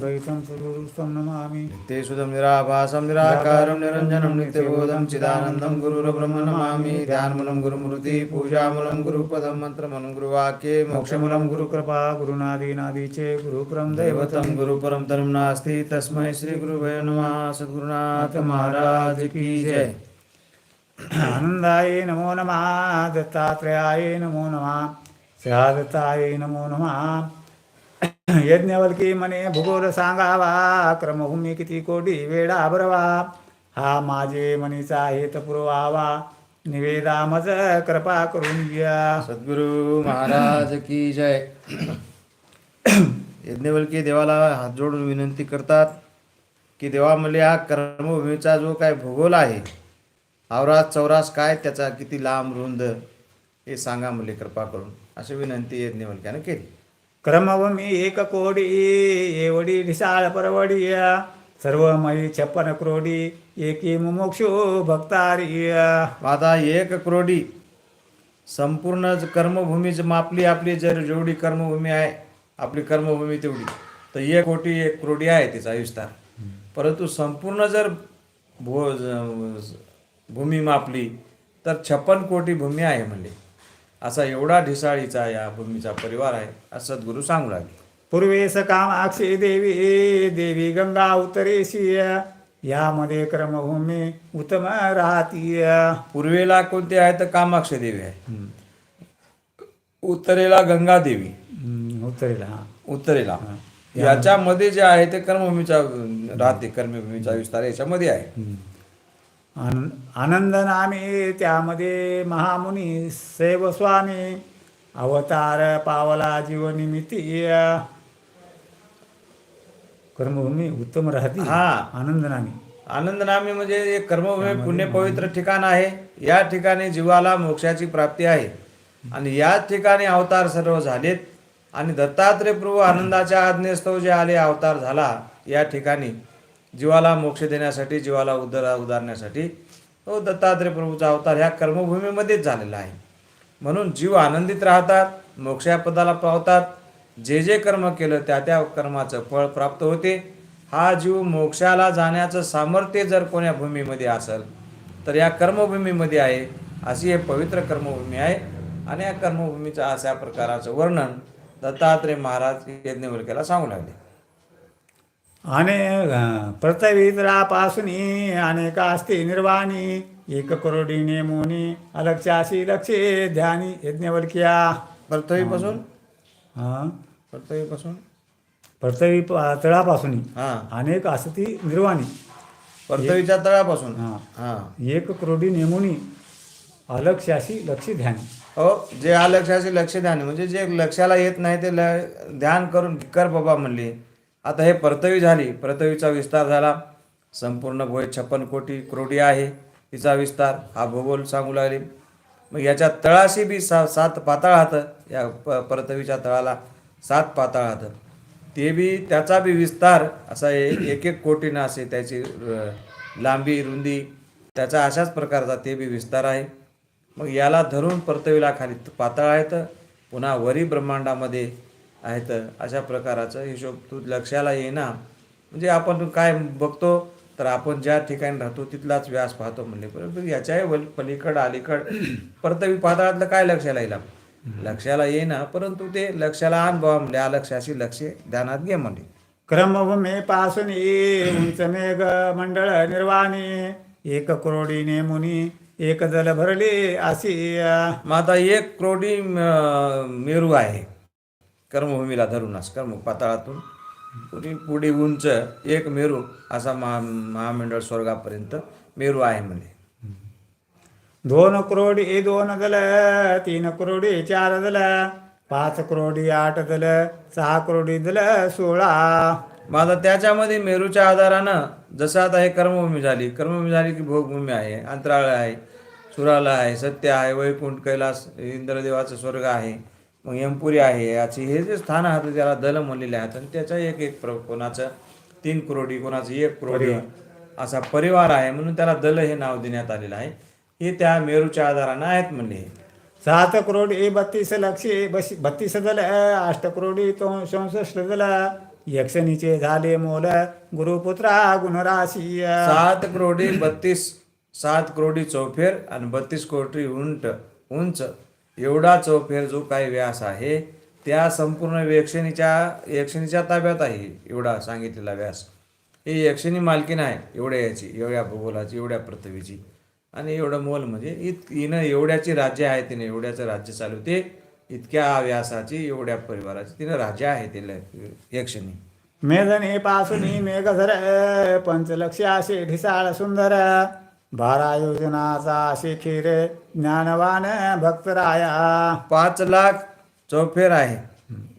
द्वैतं सद्गुरुस्त्वं नमामि ते सुदं निराभासं निराकारं निरञ्जनं नित्यबोधं चिदानन्दं गुरुर्ब्रह्म नमामि ध्यानमूलं गुरुमूर्ति पूजामूलं गुरुपदं मन्त्रमूलं गुरुवाक्ये मोक्षमूलं गुरु गुरुकृपा गुरुनादीनादीचे गुरुपरं दैवतं दैवतं गुरुपरं तरुं नास्ति तस्मै श्रीगुरुवे नमः सद्गुरुनाथ महाराज की जय आनन्दाय नमो नमः दत्तात्रेयाय नमो नमः श्रीदत्ताय नमो नमः यज्ञवल्की मने भूगोल सांगावा क्रमभूमी किती कोटी वेळा भरवा. हा माझे मनीचा हेत पुरवावा. निवेदा मज कृपा करून घ्या. सद्गुरु महाराज की जय. यज्ञवल्की देवाला हात जोडून विनंती करतात की देवा मला हा कर्मभूमीचा जो काय भूगोल आहे आवरास चौरास काय त्याचा किती लांब रुंद हे सांगा मला कृपा करून. अशी विनंती यज्ञवल्क्यानं केली. क्रमभूमी एक कोडी एवढी ढिसाळ परवडी सर्व मयी छप्पन क्रोडी एकी मुमुक्षु भक्तारी आता एक क्रोडी. संपूर्ण ज- कर्मभूमी मापली आपली जर जेवढी कर्मभूमी आहे आपली कर्मभूमी तेवढी. तर एक कोटी एक क्रोडी आहे तिचा विस्तार. परंतु संपूर्ण जर भू भूमी मापली तर छप्पन कोटी भूमी आहे म्हणले. असा एवढा ढिसाळीचा या भूमीचा परिवार आहे असं सद्गुरू सांगू लागले. पूर्वेस कामाक्षी देवी देवी गंगा उत्तरेशी यामध्ये क्रमभूमी उत्तम राहती पूर्वेला कोणते आहे तर कामाक्ष देवी आहे. उत्तरेला गंगा देवी. उत्तरेला हा. उत्तरेला. याच्यामध्ये जे आहे ते कर्मभूमीचा राहते कर्मभूमीचा विस्तार याच्यामध्ये आहे. हम्म. आनंद आनंद नामे त्यामध्ये महामुनी सैव स्वामी अवतार पावला जीवनिमित्ती कर्मभूमी उत्तम राहती हा. आनंद नामी आनंद नामी म्हणजे एक कर्मभूमी पुण्य पवित्र ठिकाण आहे. या ठिकाणी जीवाला मोक्षाची प्राप्ती आहे. आणि याच ठिकाणी अवतार सर्व झालेत. आणि दत्तात्रय प्रभू आनंदाच्या आज्ञेस्तव जे आले अवतार झाला या ठिकाणी जीवाला मोक्ष देण्यासाठी जीवाला उदर उदारण्यासाठी. तो दत्तात्रय प्रभूचा अवतार ह्या कर्मभूमीमध्येच झालेला आहे. म्हणून जीव आनंदित राहतात मोक्षा पदाला पावतात. जे जे कर्म केलं त्या त्या कर्माचं फळ प्राप्त होते. हा जीव मोक्षाला जाण्याचं सामर्थ्य जर कोण्या भूमीमध्ये असेल तर या कर्मभूमीमध्ये आहे. अशी हे पवित्र कर्मभूमी आहे. आणि या कर्मभूमीचं अशा प्रकाराचं वर्णन दत्तात्रय महाराज यज्ञवल्क्याला सांगू लागले. आणि प्रतवितरापासून अनेक असते निर्वाणी एक करोडी नेमोनी अलक्षाशी लक्षे ध्यानी यज्ञवल्क्या। परतवीपासून हा? परतवीपासून प्रतवी तळापासून. हा. अनेक असती निर्वाणी. परतवीच्या तळापासून? हा. हा. एक करोडी नेमुनी अलक्षाशी लक्ष ध्यानी. हो जे अलक्षाचे लक्ष ध्यान म्हणजे जे लक्षाला येत नाही ते ल ध्यान करून कर बाबा म्हणले. आता हे परतवी झाली. परतवीचा विस्तार झाला. संपूर्ण भोय छप्पन कोटी क्रोडी आहे तिचा विस्तार. हा भूगोल सांगू लागले. मग याच्या तळाशी बी सा सात पाताळ हातं. या प परतवीच्या तळाला सात पाताळ हातं. ते बी त्याचा बी विस्तार असा ए- एक एक कोटीनं असे त्याची लांबी रुंदी त्याचा अशाच प्रकारचा ते बी विस्तार आहे. मग याला धरून परतवीला खाली पातळ आहेत. पुन्हा वरी ब्रह्मांडामध्ये आहेत. अशा प्रकाराचं हिशोब तू लक्षाला येईना म्हणजे आपण काय बघतो तर आपण ज्या ठिकाणी राहतो तिथलाच व्यास पाहतो म्हणले. परंतु याच्याही वल पलीकड अलीकड परतवी पातळातलं काय लक्षाला येईल? लक्षाला येईना परंतु ते लक्षाला आण बाबा म्हणले. आ लक्षाशी लक्ष ध्यानात घे म्हणले. क्रमभूमी पासून उंच मेघ मंडळ निर्वाणी एक करोडी नेमुनी एक जल भरले अशी मग आता एक क्रोडी मेरू आहे. कर्मभूमीला धरूनच कर्म पाताळातून पुढे पुढे उंच एक मेरू असा महा महामंडळ स्वर्गापर्यंत मेरू आहे म्हणजे दोन करोडी दोन दल तीन करोडी चार दल पाच करोडी आठ दल सहा करोडी दल सोळा. मग आता त्याच्यामध्ये मेरूच्या आधारानं जसं आता हे कर्मभूमी झाली कर्मभूमी झाली की भोगभूमी आहे अंतराळ आहे सुराला आहे सत्य आहे वैकुंठ कैलास इंद्रदेवाचं स्वर्ग आहे मग यमपुरी आहे याची हे जे स्थान आहेत त्याला दल म्हणलेले आहेत. आणि त्याचा एक एक प्र कोणाचं? तीन करोडी कोणाचं एक करोडी असा परिवार आहे. म्हणून त्याला दल हे नाव देण्यात आलेलं आहे. हे त्या मेरूच्या आधारानं आहेत म्हणले सात करोडी बत्तीस लक्षे बस बत्तीस दल अष्ट करोडी तो चौसष्ट दल यक्षणीचे झाले मोल गुरुपुत्रा गुणराशी सात क्रोडी बत्तीस सात क्रोडी चौफेर आणि बत्तीस कोटी उंट उंच. एवढा चौफेर जो काही व्यास आहे त्या संपूर्ण यक्षिणीच्या यक्षिणीच्या ताब्यात आहे एवढा सांगितलेला व्यास. हे यक्षिणी मालकीन आहे एवढ्या याची एवढ्या भूगोलाची एवढ्या पृथ्वीची. आणि एवढं मोल म्हणजे इत हिनं एवढ्याची राज्य आहे तिने एवढ्याचं राज्य चालवते इतक्या व्यासाची एवढ्या परिवाराची तिनं राज्य आहे तिला यक्षिणी. मेधनी पासुनी मेघधर पंचलक्ष असे ढिसाळ सुंदर बारा योजनाचा शेखीर ज्ञानवान भक्तराया. पाच लाख चौफेर आहे.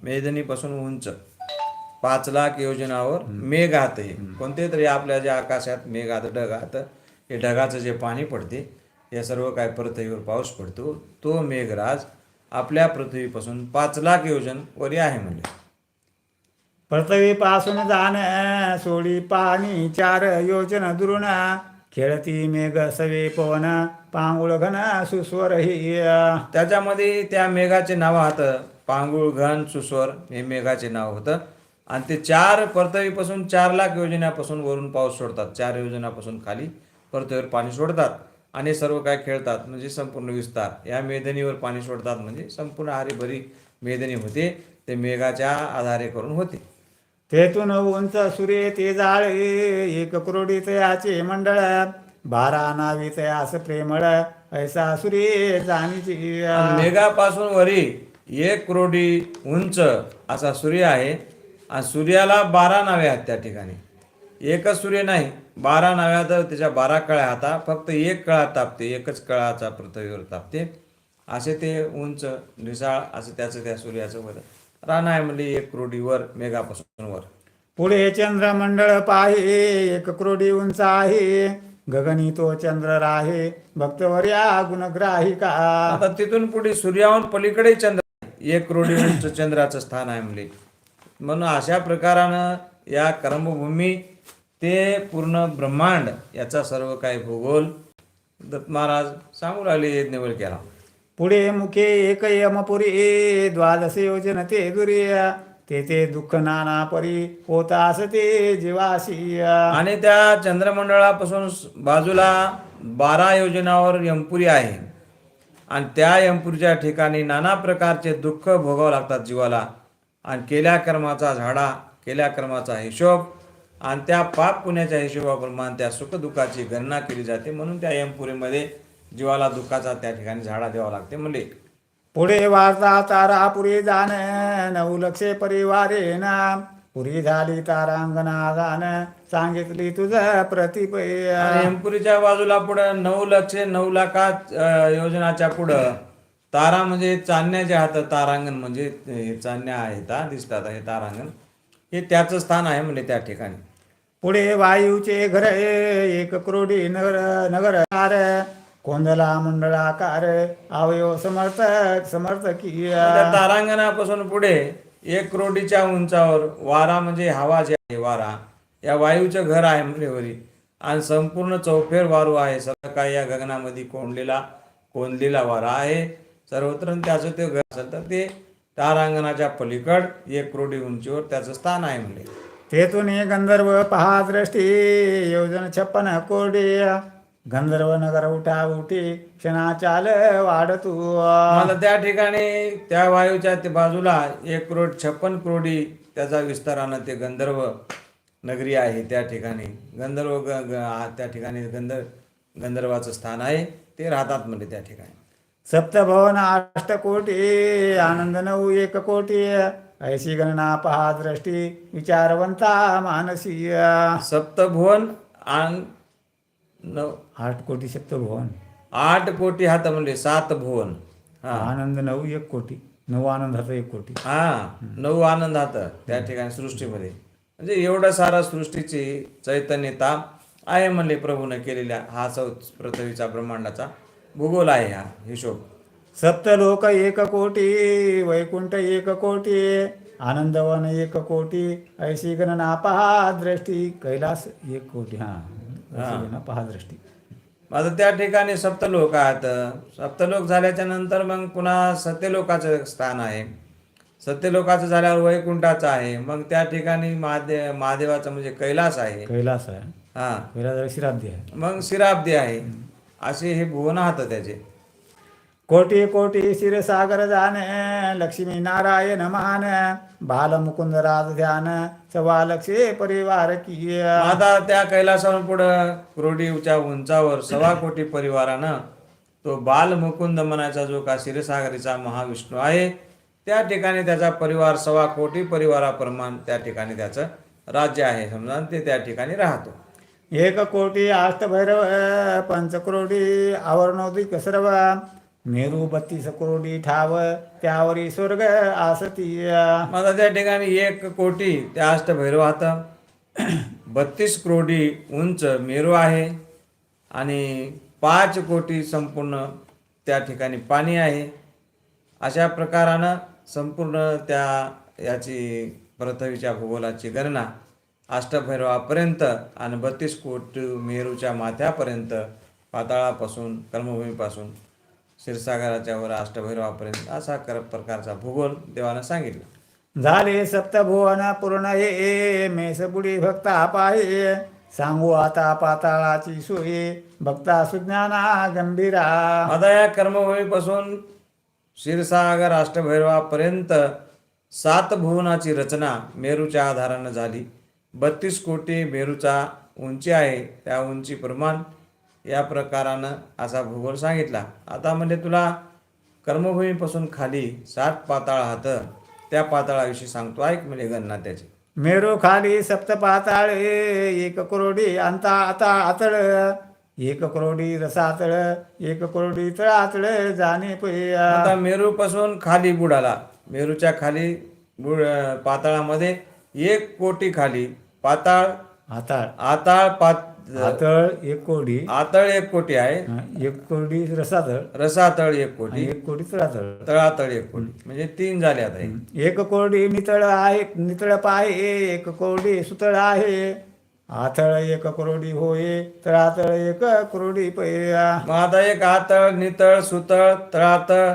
मेदनीपासून उंच. पाच लाख योजनावर मेघात हे कोणते तरी आपल्या ज्या आकाशात मेघात ढगात हे ढगाचं जे पाणी पडते हे सर्व काय पृथ्वीवर पाऊस पडतो. तो मेघराज आपल्या पृथ्वीपासून पाच लाख योजन वरी आहे म्हणजे. पृथ्वी पासून जाण सोडी पाणी चार योजन दुरुण खेळती मेघ सवे पवन पांगुळ घन सुस्वर हि त्याच्यामध्ये त्या मेघाचे नाव होतं पांगुळ घन सुस्वर हे मेघाचे नाव होतं. आणि ते चार परतवीपासून चार लाख योजनापासून वरून पाऊस सोडतात. चार योजनापासून खाली परतवीवर पाणी सोडतात आणि सर्व काय खेळतात? म्हणजे संपूर्ण विस्तार. या मेदनीवर पाणी सोडतात म्हणजे संपूर्ण हरीभरी मेदनी होते. ते मेघाच्या आधारे करून होते. तेथून उंच सूर्य ते जाळे एक करोडी तयाचे मंडळ बारा नावी तयास प्रेमळ ऐसा सूर्य जाणीची. आणि मेघापासून वरी एक करोडी उंच असा सूर्य आहे. आणि सूर्याला बारा नावे आहेत त्या ठिकाणी. एकच सूर्य नाही बारा नाव्या तर त्याच्या बारा कळ्या हाता फक्त एक कळा तापते एकच कळाचा पृथ्वीवर तापते. असे ते उंच निसाळ असं त्याचं त्या सूर्याचं वर रान आहे म्हणजे एक करोडीवर मेघापासून वर. पुढे चंद्रमंडळ पाहे एक करोडी उंच आहे गगनी तो चंद्र राहे भक्तवर्या गुणग्राहिका. आता तिथून पुढे सूर्याहून पलीकडे चंद्र आहे. एक करोडी उंच चंद्राचं स्थान आहे म्हणजे म्हणून अशा प्रकारानं या कर्मभूमी ते पूर्ण ब्रह्मांड याचा सर्व काही भूगोल. दत्त महाराज सांगू लागले यज्ञवर केला. पुढे मुखे एक यमपुरी द्वादश योजन ते दुर्य. ते ते दुःख नाना परी होतास ते जीवाशी आणि त्या चंद्रमंडळापासून बाजूला बारा योजनावर यमपुरी आहे. आणि त्या यमपुरीच्या ठिकाणी नाना प्रकारचे दुःख भोगावं लागतात जीवाला. आणि केल्या कर्माचा झाडा केल्या कर्माचा हिशोब आणि त्या पाप पुण्याच्या हिशोबाप्रमाणे त्या सुखदुःखाची गणना केली जाते. म्हणून त्या यमपुरीमध्ये जीवाला दुःखाचा त्या ठिकाणी झाडा द्यावा लागते. म्हणजे पुढे वार्ता तारा पुरी जाण नऊ लक्षे परिवारे ना पुरी झाली तारांगणा जाण सांगितली तुझ प्रतिपय. बाजूला पुढं नऊ लक्ष नऊ लाखात अं, योजनाच्या पुढं तारा म्हणजे चांदण्या जे आहेत तारांगण म्हणजे चांदण्या आहेत दिसतात हे तारांगण. हे त्याचं स्थान आहे म्हणजे त्या ठिकाणी. पुढे वायूचे घर एक करोडी नगर नगरकार कोंदला मंडळाकार अवयव समर्थक समर्थकीय त्या तारांगणापासून पुढे एक करोडीच्या उंचावर वारा म्हणजे हवा जे आहे वारा. या वायूचं घर आहे म्हणजे वरी. आणि संपूर्ण चौफेर वारू आहे. काही या गगनामध्ये कोंडलेला कोंदलेला वारा आहे. सर्वत्र त्याचं ते घर असेल तर ते तारांगणाच्या पलीकड एक करोडी उंचीवर त्याचं स्थान आहे म्हणजे तेथून हे गंधर्व पहा दृष्टी योजन छप्पन कोरडे गंधर्व नगर उठा उठी क्षणा चाल वाढतू. मला त्या ठिकाणी त्या वायूच्या ते बाजूला एक करोड छप्पन करोडी त्याचा विस्तारानं ते गंधर्व नगरी आहे त्या ठिकाणी. गंधर्व ग- त्या ठिकाणी गंधर्व गंधर्वाचं स्थान आहे. ते राहतात म्हणजे त्या ठिकाणी. सप्तभवन अष्ट कोटी आनंद नऊ एक कोटी. ऐशी गणना पहा दृष्टी विचारवंता मानसी सप्तभुवन आन नऊ आठ कोटी सप्तभवन आठ कोटी हात म्हणले सात भुवन. हा. आनंद नऊ एक कोटी. नऊ आनंदाचा एक कोटी. हा. नऊ आनंद हात त्या ठिकाणी सृष्टीमध्ये. म्हणजे एवढं सारा सृष्टीची चैतन्यता आहे म्हणले प्रभूने केलेल्या. हा चौ पृथ्वीचा ब्रह्मांडाचा भूगोल आहे हा हिशोब. सप्तलोक एक कोटी वैकुंठ एक कोटी आनंदवन एक कोटी ऐशी गणना पहा दृष्टी कैलास एक कोटी. हा. ऐशी गणना पहा दृष्टी. आता त्या ठिकाणी सप्तलोक आहेत. सप्तलोक झाल्याच्यानंतर मग पुन्हा सत्यलोकाचं स्थान आहे. सत्यलोकाचं झाल्यावर वैकुंठाचं आहे. मग त्या ठिकाणी महादेव महादेवाचं म्हणजे कैलास आहे. कैलास आहे. हा. कैलास श्राद्धी आहे. मग शिराब्दी आहे. असे हे भुवन हात त्याचे. कोटी कोटी क्षीरसागर जाने लक्ष्मी नारायण मान बाल मुकुंद राज ध्यान सवा लक्षे परिवार की आता त्या कैलासावर पुढं क्रोडीच्या उंचावर सव्वा कोटी परिवारानं तो बाल मुकुंद म्हणायचा जो का क्षीरसागरीचा महाविष्णू आहे त्या ठिकाणी त्याचा परिवार सव्वा कोटी परिवाराप्रमाण त्या ठिकाणी त्याचं राज्य आहे. समजा ते त्या ठिकाणी राहतो. एक कोटी अष्टभैरव पंचक्रोडी आवरणोदिक सर्व मेरू बत्तीस कोटी ठाव त्यावरी स्वर्ग आसती आता त्या ठिकाणी एक कोटी त्या अष्टभैरवात बत्तीस कोटी उंच मेरू आहे आणि पाच कोटी संपूर्ण त्या ठिकाणी पाणी आहे. अशा प्रकारानं संपूर्ण त्या याची पृथ्वीच्या भूगोलाची गणना अष्टभैरवापर्यंत आणि बत्तीस कोटी मेरूच्या माथ्यापर्यंत पाताळापासून कर्मभूमीपासून क्षीरसागराच्या वर अष्टभैरवापर्यंत असा कर प्रकारचा भूगोल देवानं सांगितलं. झाले सप्तभुवन पूर्ण हे मेसबुडी भक्ता पाहे. सांगू आता पाताळाची सोयी भक्ता सुज्ञाना गंभीरा. आता या कर्मभूमीपासून क्षीरसागर अष्टभैरवापर्यंत सात भुवनाची रचना मेरूच्या आधारानं झाली. बत्तीस कोटी मेरूचा उंची आहे. त्या उंची प्रमाण या प्रकारानं असा भूगोल सांगितला. आता म्हणजे तुला कर्मभूमीपासून खाली सात पाताळ हात त्या पाताळाविषयी सांगतो. ऐक म्हणजे गणना त्याची मेरू खाली सप्त पाताळे एक करोडी अंता आता आतळ. एक करोडी रसातळ एक करोडी तळातळ जाणे आता मेरूपासून खाली बुडाला. मेरूच्या खाली बुड पाताळामध्ये एक कोटी खाली. पाताळ आताळ. आताळ पात आतळ एक कोडी. आतळ एक कोटी आहे. एक कोडी रसातळ. रसातळ एक कोटी. एक कोडी तळातळ. तळातळ एक कोटी. म्हणजे तीन झाले आता. एक कोरडी नितळ आहे नितळ पाहे एक कोरडी सुतळ आहे. आथळ एक करोडी होय तळातळ एक करोडी पया मग आता एक आतळ नितळ सुतळ तळातळ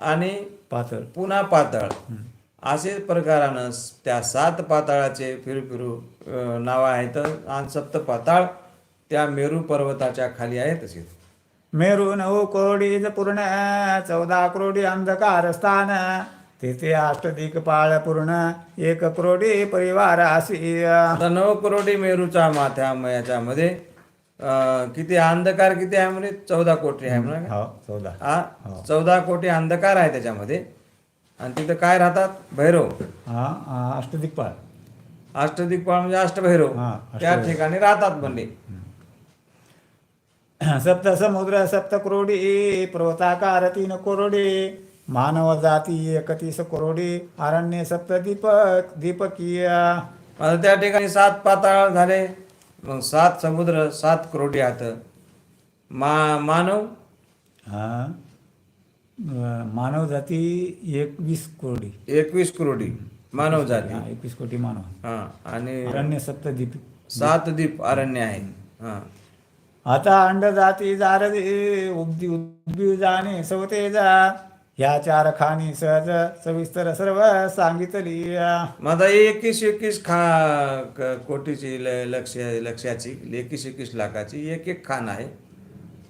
आणि पातळ. पुन्हा पातळ. असे प्रकारानं त्या सात पाताळाचे फिरू फिरू अं, नावं आहेत आणि सप्त पाताळ त्या मेरू पर्वताच्या खाली आहेत तसेच मेरू नऊ कोरडी पूर्ण चौदा करोडी अंधकार स्थान तेथे अष्टदिक पाळ पूर्ण एक करोडी परिवार आता नऊ करोडी मेरूचा माथ्या याच्यामध्ये अं, किती अंधकार किती आहे म्हणजे चौदा कोटी आहे म्हणा. हो चौदा. हा. चौदा कोटी अंधकार आहे त्याच्यामध्ये. आणि तिथं काय राहतात? भैरव. हा अष्टदिक पाळ. अष्टदिग्पाळ म्हणजे अष्टभैरव. हा, त्या ठिकाणी राहतात म्हणले सप्त समुद्र सप्त करोडी पर्वताकार तीन करोडी मानव जाती एकतीस करोडी अरण्य सप्त दीपक दीपकीय. आता त्या ठिकाणी सात पाताळ झाले. मग सात समुद्र सात करोडी आहेत मा मानव. हा. अं, मानव जाती एकवीस करोडी. एकवीस करोडी. मानव जाती हा, एकवीस कोटी मानव. हा आणि अरण्य सप्त दीप सात दीप अरण्य आहे. हा. आता अंड जाती जारदे उब्दी उद्भी जाणे सवते जा ह्या चार खाणी सहज सविस्तर सर्व सांगितली मग आता एकवीस एकवीस खा क- कोटीची ल- लक्ष लक्ष्याची एकवीस एकवीस लाखाची एक एक खान आहे.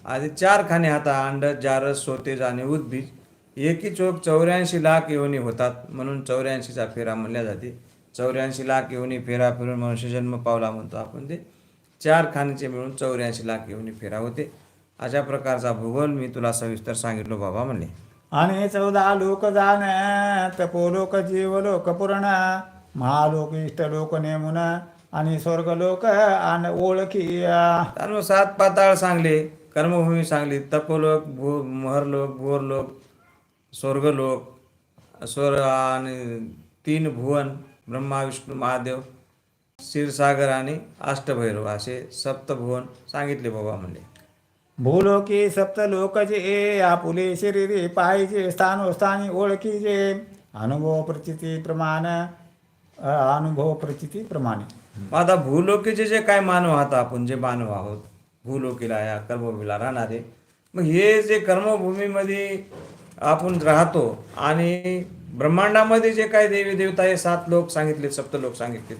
आणि चार खाणे हाता अंड जारस सोतेज आणि उद्बीज एकी चोक चौऱ्याऐंशी लाख योनी होतात म्हणून चौऱ्याऐंशीचा फेरा म्हणल्या जाते. चौऱ्याऐंशी लाख योनी फेरा फिरून मनुष्य जन्म पावला म्हणतो आपण ते. चार खाणीचे मिळून चौऱ्याऐंशी लाख योनी फेरा होते. अशा प्रकारचा भूगोल मी तुला सविस्तर सांगितलो बाबा म्हणले. आणि चौदा लोक जाण तपोलोक जीवलोक पूर्ण महालोक इष्टलोक नेमुन आणि स्वर्गलोक आणि ओळखी सात पाताळ सांगले. कर्मभूमी सांगली तपोलोक भू महरलोक भूरलोक स्वर्गलोक स्वर आणि तीन भुवन ब्रह्मा विष्णू महादेव क्षीरसागर आणि अष्टभैरव असे सप्तभुवन सांगितले बाबा म्हणले. भूलोकी सप्त लोक जे आपुले शरीरे पाहिजे स्थानोस्थानी ओळखीचे अनुभव प्रचिती प्रमाण अनुभव प्रचिती प्रमाणे. आता भूलोकीचे जे काय मानव आहात आपण जे मानव आहोत भूलोकीला या कर्मभूमीला राहणारे. मग हे जे कर्मभूमीमध्ये आपण राहतो आणि ब्रह्मांडामध्ये जे काही देवी देवता हे सात लोक सांगितले सप्त लोक सांगितले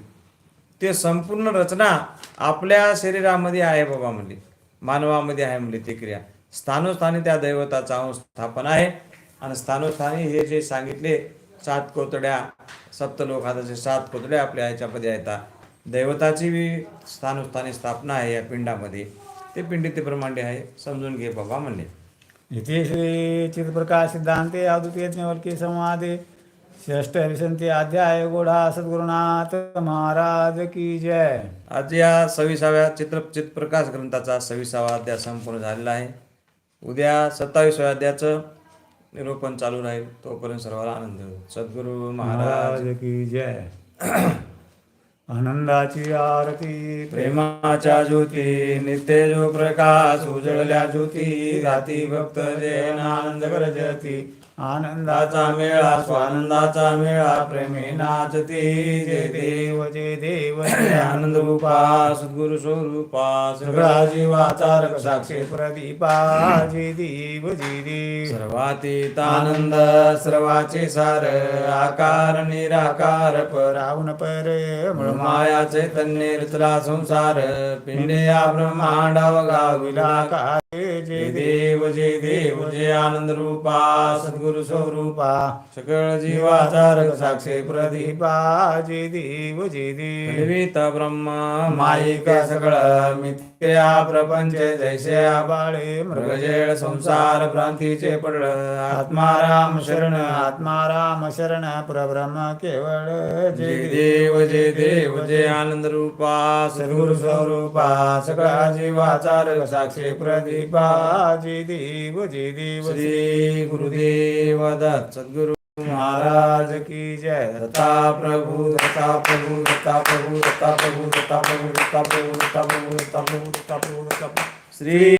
ते संपूर्ण रचना आपल्या शरीरामध्ये आहे बाबा म्हणली. मानवामध्ये आहे म्हणली ती क्रिया. स्थानोस्थानी त्या दैवताचा अंश स्थापन आहे. आणि स्थानोस्थानी हे जे सांगितले सात कोतड्या सप्तलोकाचे सात कोतड्या आपल्या ह्याच्यामध्ये आहेत दैवताची बी स्थानोस्थानी स्थापना आहे या पिंडामध्ये. ते पिंडी ते ब्रह्मांडे आहे समजून घे बाबा म्हणले इति श्री चित्प्रकाश सिद्धांते अद्वितीय ज्ञवल्की संवादे षष्ठ विसंती अध्याय गोढा सद्गुरुनाथ महाराज की जय. आज या सव्वीसाव्या चित्र चित्रप्रकाश ग्रंथाचा सव्वीसावा अध्याय संपूर्ण झालेला आहे. उद्या सत्तावीसाव्या अध्यायाचं निरूपण चालू राहील तोपर्यंत सर्वांना आनंद. होईल. सद्गुरू महाराज की जय. आनंदाची आरती प्रेमाच्या ज्योती नित्य जो प्रकाश उजळल्या ज्योती गाती भक्त जैन आनंद करजती. आनंदाचा मेळा स्वानंदाचा मेळा प्रेमे नाचती. जय देव जय देव. आनंद रूपा सद्गुरु स्वरूपा सगळा जीवाचा रक साक्षी प्रदीपा. जय देव जय देव. सर्वातीत आनंद सर्वाचे सार आकार निराकार पर रावण पर माया चैतन्य रचला संसार पिंडे या ब्रह्मांडावगा विलाका. जय देव जय देव जय आनंद रूपा सद्गुरु स्वरूपा। सकळ जीवाचा रक साक्षी प्रदीप। देव ब्रह्म माईक सगळ मिथ्या प्रपंच जैसे बाळे मृगजेळ संसार भ्रांतीचे पडळ। आत्माराम शरण आत्माराम शरण प्रब्रह्म केवळ। जय देव जय देव जय आनंद रूपा सद्गुरु स्वरूपा। सगळा जीवाचा रग साक्षी प्रदीपा। जय देव जय देव। श्री गुरुदेव। दत्त सद्गुरु महाराज की जय। दत्ता प्रभु दत्ता प्रभु दत्ता प्रभु दत्ता प्रभु दत्ता प्रभु दत्ता प्रभु दत्ता प्रभु दत्ता प्रभु दत्ता प्रभु दत्ता प्रभु। श्री